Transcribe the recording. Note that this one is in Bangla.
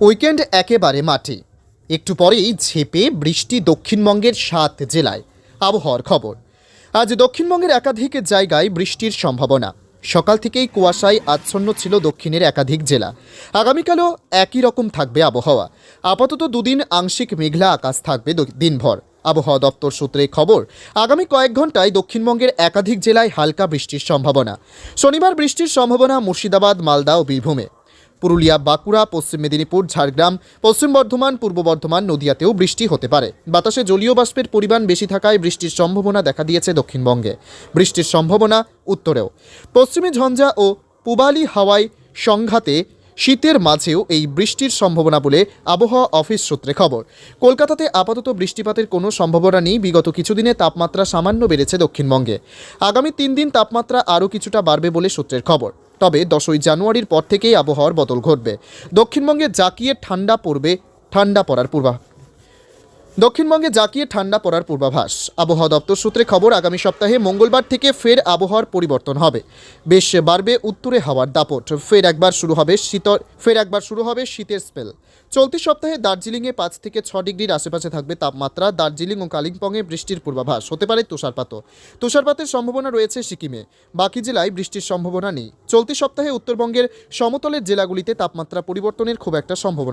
উইকেন্ড একেবারে মাটি একটু পরেই ঝেপে বৃষ্টি দক্ষিণবঙ্গের সাত জেলায়। আবহাওয়ার খবর। আজ দক্ষিণবঙ্গের একাধিক জায়গায় বৃষ্টির সম্ভাবনা। সকাল থেকেই কুয়াশায় আচ্ছন্ন ছিল দক্ষিণের একাধিক জেলা। আগামীকালও একই রকম থাকবে আবহাওয়া। আপাতত দুদিন আংশিক মেঘলা আকাশ থাকবে দিনভর। আবহাওয়া দপ্তর সূত্রে খবর, আগামী কয়েক ঘন্টায় দক্ষিণবঙ্গের একাধিক জেলায় হালকা বৃষ্টির সম্ভাবনা। শনিবার বৃষ্টির সম্ভাবনা মুর্শিদাবাদ, মালদা ও বীরভূমে। পুরুলিয়া, বাঁকুড়া, পশ্চিম মেদিনীপুর, ঝাড়গ্রাম, পশ্চিম বর্ধমান, পূর্ব বর্ধমান নদিয়াতেও বৃষ্টি হতে পারে। বাতাসে জলীয় বাষ্পের পরিমাণ বেশি থাকায় বৃষ্টির সম্ভাবনা দেখা দিয়েছে দক্ষিণবঙ্গে। বৃষ্টির সম্ভাবনা উত্তরেও। পশ্চিমে ঝঞ্ঝা ও পুবালি হাওয়ায় সংঘাতে শীতের মাঝেও এই বৃষ্টির সম্ভাবনা বলে আবহাওয়া অফিস সূত্রে খবর। কলকাতাতে আপাতত বৃষ্টিপাতের কোনো সম্ভাবনা নেই। বিগত কিছুদিনে তাপমাত্রা সামান্য বেড়েছে দক্ষিণবঙ্গে। আগামী তিন দিন তাপমাত্রা আরও কিছুটা বাড়বে বলে সূত্রের খবর। তবে দশই জানুয়ারির পর থেকেই আবহাওয়ার বদল ঘটবে। দক্ষিণবঙ্গে জাকিয়ে ঠান্ডা পড়বে, ঠান্ডা পড়ার পূর্বা দক্ষিণবঙ্গে জাকিয়ে ঠান্ডা পড়ার পূর্বাভাস। আবহাওয়া দপ্তর সূত্রে খবর, আগামী সপ্তাহে মঙ্গলবার থেকে ফের আবহাওয়ার পরিবর্তন হবে। বেশ বাড়বে উত্তরে হাওয়ার দাপট। ফের একবার শুরু হবে শীতর ফের একবার শুরু হবে শীতের স্পেল। চলতি সপ্তাহে দার্জিলিংয়ে পাঁচ থেকে ছ ডিগ্রির আশেপাশে থাকবে তাপমাত্রা। দার্জিলিং ও কালিম্পংয়ে বৃষ্টির পূর্বাভাস। হতে পারে তুষারপাতও তুষারপাতের সম্ভাবনা রয়েছে সিকিমে। বাকি জেলায় বৃষ্টির সম্ভাবনা নেই। চলতি সপ্তাহে উত্তরবঙ্গের সমতলের জেলাগুলিতে তাপমাত্রা পরিবর্তনের খুব একটা সম্ভাবনা